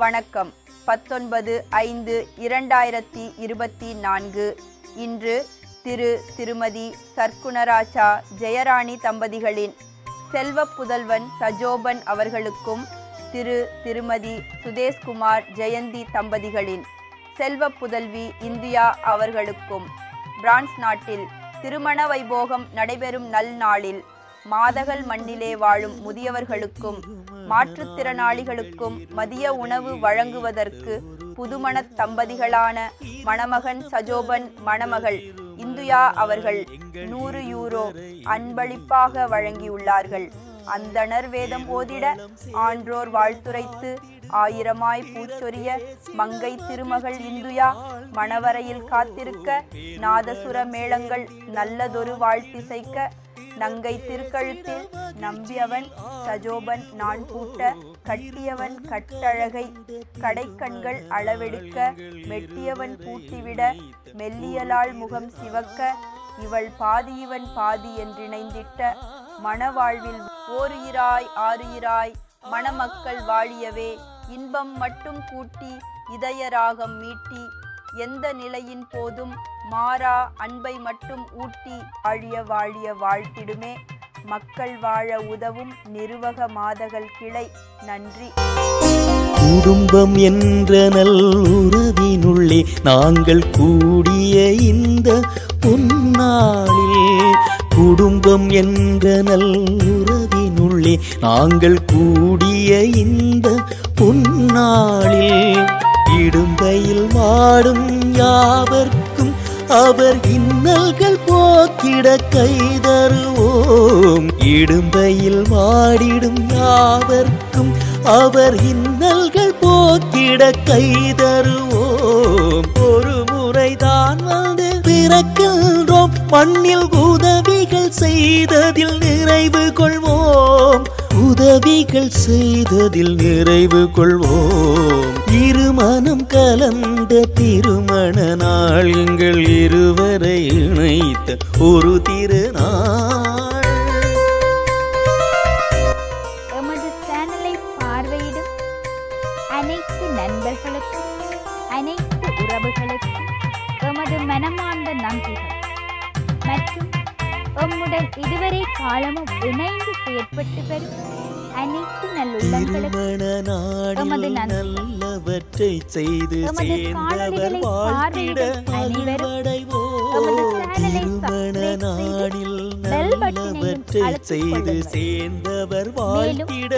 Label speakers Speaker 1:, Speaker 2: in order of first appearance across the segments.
Speaker 1: வணக்கம். பத்தொன்பது ஐந்து இரண்டாயிரத்தி இருபத்தி நான்கு. இன்று திரு திருமதி சர்க்குணராஜா ஜெயராணி தம்பதிகளின் செல்வ புதல்வன் சஜோபன் அவர்களுக்கும் திரு திருமதி சுதேஷ்குமார் ஜெயந்தி தம்பதிகளின் செல்வ புதல்வி இந்தியா அவர்களுக்கும் பிரான்ஸ் நாட்டில் திருமண வைபோகம் நடைபெறும் நல்நாளில் மாதகள் மண்ணிலே வாழும் முதியவர்களுக்கும் மாற்றுத்திறனாளிகளுக்கும் மதிய உணவு வழங்குவதற்கு புதுமணத் தம்பதிகளான மணமகன் சஜோபன் மணமகள் இந்துயா அவர்கள் நூறு யூரோ அன்பளிப்பாக வழங்கியுள்ளார்கள். அந்தணர் வேதம் ஓதிட ஆன்றோர் வாழ்த்துரைத்து ஆயிரமாய் பூச்சொரிய மங்கை திருமகள் இந்துயா மணவரையில் காத்திருக்க நாதசுர மேளங்கள் நல்லதொரு வாழ்த்திசைக்க நங்கை திருக்கழுத்தில் நம்பியவன் சஜோபன் நான் பூட்ட கட்டியவன் கட்டழகை கடைக்கண்கள் அளவெடுக்க மெட்டியவன் பூட்டிவிட மெல்லியலாள் முகம் சிவக்க இவள் பாதி இவன் பாதி என்றிணைந்திட்ட மணவாழ்வில் ஓருயிராய் ஆறுயிராய் மணமக்கள் வாழியவே இன்பம் மட்டும் கூட்டி இதய ராகம் மீட்டி எந்த நிலையின் போதும் மாறா அன்பை மட்டும் ஊட்டி வாழிய வாழிய வாழ்த்திடுமே. மக்கள் வாழ உதவும் நிருவக மாதகள் கிளை. நன்றி.
Speaker 2: குடும்பம் என்ற நல்லுறவினுள்ளே நாங்கள் கூடிய இந்த பொன்னாளில் குடும்பம் என்ற நல்லுறவினுள்ளே நாங்கள் கூடிய இந்த பொன்னாளில் இடும்பையில் மாடும் யாவர்க்கும் அவர் இன்னல்கள் போக்கிட கைதருவோம் இடும்பையில் மாடிடும் யாவர்க்கும் அவர் இன்னல்கள் போக்கிட கைதருவோம் ஒரு முறைதான் வந்து பிறக்கின்றோம். மண்ணில் உதவிகள் செய்ததில் நிறைவு கொள்வோம். உதவிகள் செய்ததில் நிறைவு கொள்வோம். இருமனம் கலந்த திருமண நாள் எங்கள் இருவரை இணைத்த ஒரு திருநாள்.
Speaker 3: எமது சேனலை பார்வையிடும் அனைத்து நண்பர்களுக்கும் அனைத்து உறவுகளுக்கும் எமது மனமார்ந்த நன்றிகள். மற்றும் எம்முடன் இதுவரை காலமும் இணைந்து செயற்பட்டு வரும் அனைத்து நல்லுள்ளங்களுக்கும் எமது
Speaker 2: நாடில் நல்லவற்றை செய்து சேர்ந்தவர் வாழ்த்திட திருமண
Speaker 3: button-ஐயும்
Speaker 2: நல்லவற்றை செய்து. சேர்ந்தவர் வாழ்த்திட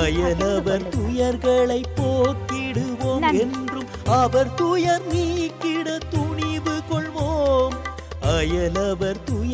Speaker 2: அயலவர். துயர்களை போக்கிடுவோம். என்றும் அவர் துயர் நீக்கிட துணிவு கொள்வோம் அயலவர் துயர்